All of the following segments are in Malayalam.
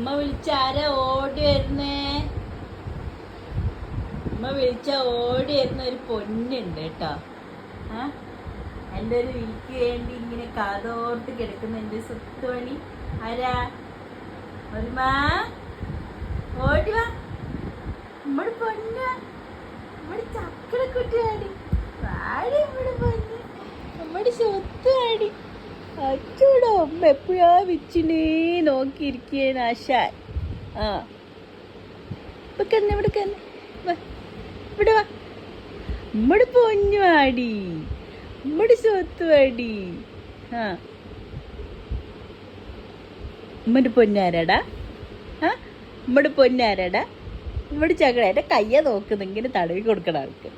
ഉമ്മ വിളിച്ച ആരാ ഓടി വരുന്നേ? ഉമ്മ വിളിച്ച ഓടി വരുന്ന ഒരു പൊന്നുണ്ട് കേട്ടോ. ആ? എന്റെ ഒരു വിളിക്ക് വേണ്ടി ഇങ്ങനെ കാതോർത്ത് കിടക്കുന്ന എന്റെ സ്വത്തുമണി. ആരാ? ഒരുമാ? ഓടി വാ. നമ്മുടെ പൊന്ന. നമ്മുടെ ചക്കര കുട്ടിയാടി വാടി നമ്മുടെ പൊന്ന്. നമ്മുടെ അച്ചോടോ അമ്മ എപ്പോഴാ വിച്ചിനേ നോക്കിയിരിക്കുകയാണ് ആശാൻ ആ. ഇപ്പൊ കന്നെ ഇവിടെ വാ വാ. നമ്മുടെ പൊന്നു ആടി നമ്മുടെ സ്വത്ത് ആടി. ആ. ഉമ്മന്റെ പൊന്നാരടാ ആ നമ്മുടെ പൊന്നാരടാ ഇവിടെ ചകട എന്റെ കയ്യ നോക്കുന്നു ഇങ്ങനെ തടവി കൊടുക്കണ ആൾക്ക്.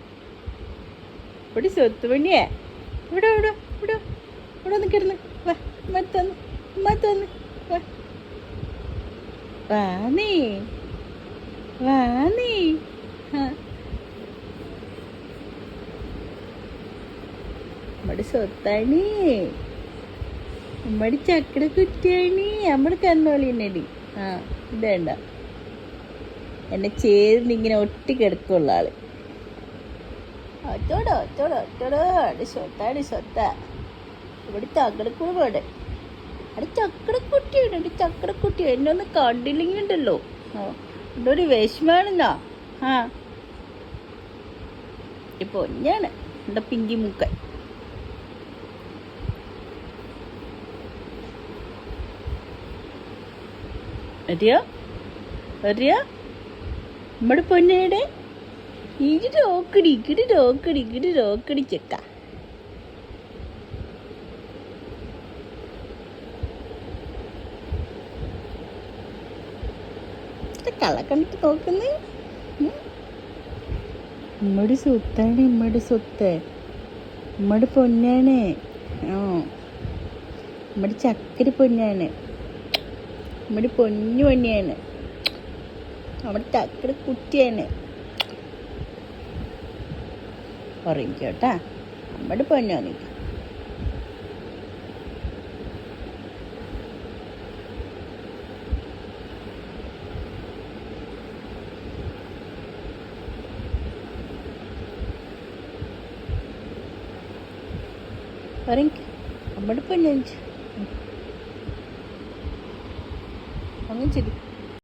ഇവിടെ സ്വത്ത് പണിയേ. ഇവിടെ ഇവിടെ ഇവിടെ ഇവിടെ ഒന്ന് വാ മത്തന്ന് മത്തന്ന് വാ വാ നീ. വാ നീ. നമ്മുടെ സ്വത്താണ്. നമ്മുടെ ചക്കട കുറ്റിയാണ്. നമ്മുടെ ആ ഇതേണ്ട എന്നെ ചേർന്ന് ഇങ്ങനെ ഒട്ടി കിടക്കുള്ള ആൾ. ഒറ്റോടോ ഒറ്റോടോ ഒറ്റോടോ. സ്വത്താണ് സ്വത്ത ഇവിടെ ചക്കടക്കൂടെ പോടെ അവിടെ ചക്രക്കുട്ടിയാണ് അവിടെ ചക്രക്കുട്ടി എന്നെ ഒന്ന് ആ ഇവിടെ ഒരു വിഷമാണെന്നാ? ആ. ഈ പൊന്നാണ് എന്റെ പിങ്കി മൂക്കൻ. അറിയോ അറിയോ നമ്മുടെ പൊന്നയുടെ ഇരു രോക്കടി ഇരു രോക്കടി ഇരു രോക്കടി ചെക്ക. കള കണ്ടിട്ട് നോക്കുന്നേ? ഉമ്മടി സ്വത്താണ് ഉമ്മടി സ്വത്ത് ഉമ്മടി പൊന്നാണ്. ആ. ഉമ്മടി ചക്കര പൊന്നാണ്. ഉമ്മടി പൊന്നു പൊന്നിയാണ് നമ്മുടെ ചക്കര കുട്ടിയാണ് പറയും കേട്ടാ. നമ്മുടെ പൊന്നു ഉറങ്ങിക്ക നമ്മുടെ പൊന്നു അങ്ങനെ ശരി